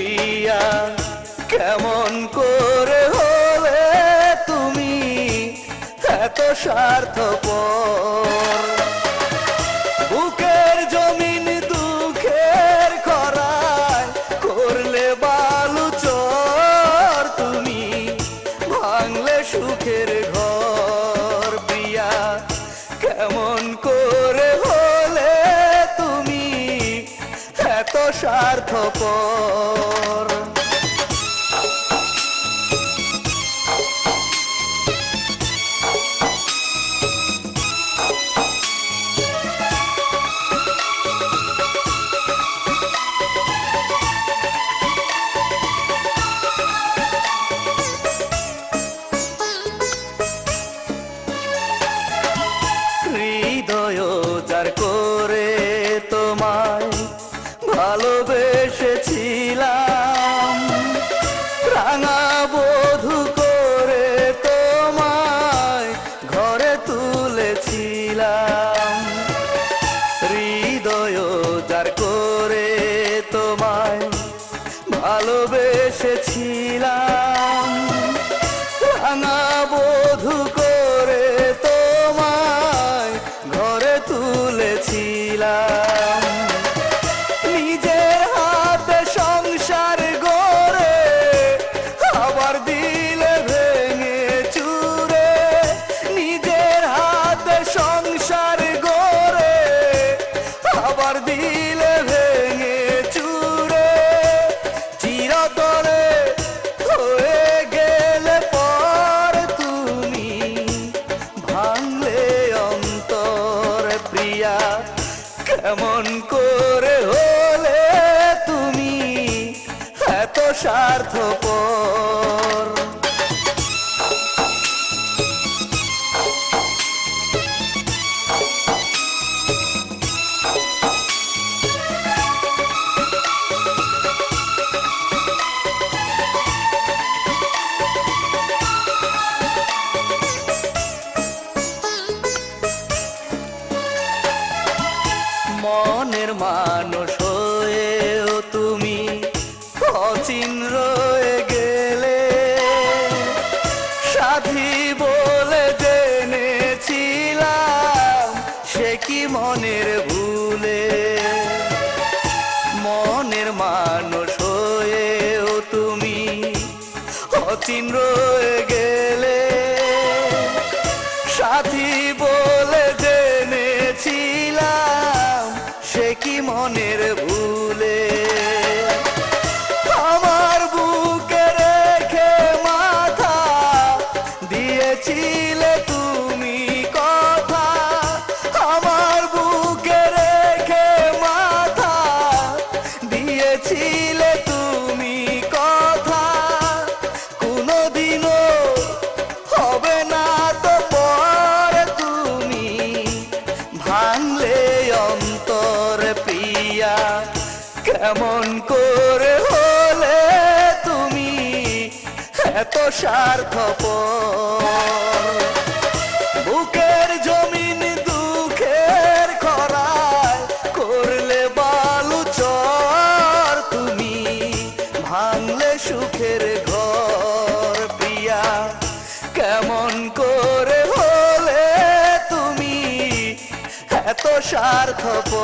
প্রিয়া, কেমন করে হলে তুমি? এত স্বার্থপর। বুকের জমিন দুঃখের করলে তুমি সুখের ঘর। প্রিয়া, কেমন করে হলে তুমি? এত স্বার্থপর। ভালোবেসেছিলাম। রাঙা বধু করে তোমায় ঘরে তুলেছিলাম। হৃদয় যার করে তোমায় ভালোবেসেছিলাম। কেমন করে হলে তুমি এত স্বার্থপর। মানুষ হয়েও তুমি অচিন মনের ভুলে কেমন করে হলে তুমি এত স্বার্থপর। বুকের জমিন দুঃখের খরায় করলে বালু চর। তুমি ভাঙলে সুখের ঘর, প্রিয়া। কেমন করে হলে তুমি এত স্বার্থপর?